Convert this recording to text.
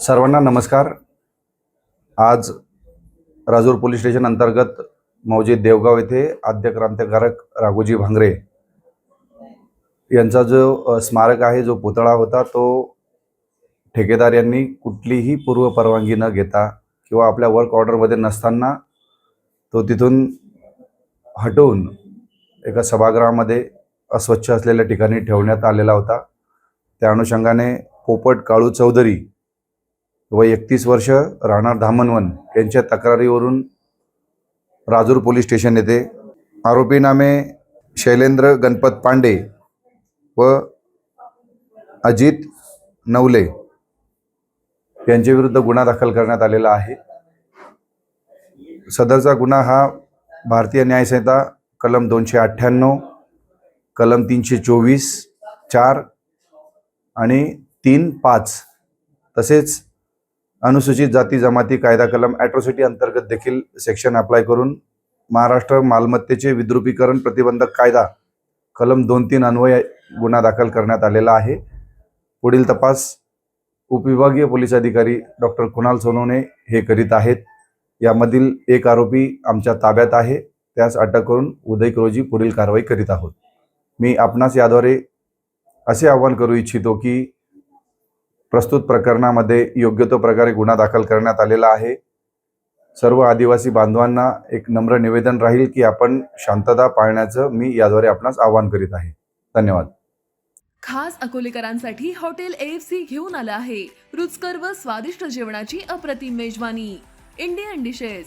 सर्वांना नमस्कार. आज राजूर पोलीस स्टेशन अंतर्गत मौजे देवगाव येथे आद्य क्रांतिकारक राघोजी भांगरे यांचा जो स्मारक आहे जो पुतळा होता तो ठेकेदार यांनी कुठलीही पूर्व परवानगी न घेता किंवा आपल्या वर्क ऑर्डरमध्ये नसताना तो तिथून हटवून एका सभागृहामध्ये अस्वच्छ असलेल्या ठिकाणी ठेवण्यात आलेला होता. त्या अनुषंगाने पोपट काळू चौधरी व एकतीस वर्ष राहणार धामणवन यांच्या तक्रारीवरून राजूर पोलीस स्टेशन येथे आरोपी नामे शैलेंद्र गणपत पांडे व अजित नवले यांच्याविरुद्ध गुन्हा दाखल करण्यात आलेला आहे. सदरचा गुन्हा हा भारतीय न्यायसंहिता कलम दोनशे अठ्ठ्याण्णव कलम तीनशे चोवीस चार आणि तीन पाच तसेच अनुसूचित जाती जमाती कायदा कलम ॲट्रॉसिटी अंतर्गत देखील सेक्शन अप्लाय करून महाराष्ट्र मालमत्तेचे विद्रुपीकरण प्रतिबंधक कायदा कलम दोन तीन अन्वय गुन्हा दाखल करण्यात आलेला आहे. पुढील तपास उपविभागीय पोलीस अधिकारी डॉक्टर कुणाल सोनवणे हे करीत आहेत. यामधील एक आरोपी आमच्या ताब्यात आहे. त्यास अटक करून उदयक रोजी पुढील कारवाई करीत आहोत. मी आपणास याद्वारे असे आवाहन करू इच्छितो की प्रस्तुत प्रकरणामध्ये योग्य तो प्रकारे गुन्हा दाखल करण्यात आलेला आहे. सर्व आदिवासी बांधवांना एक नम्र निवेदन राहील की आपण शांतता पाळण्याचं मी याद्वारे आपणास आवाहन करीत आहे. धन्यवाद. खास अकोलेकरांसाठी हॉटेल एएफसी घेऊन आलं आहे. रुचकर व स्वादिष्ट जेवणाची अप्रतिम मेजवानी. Indian dishes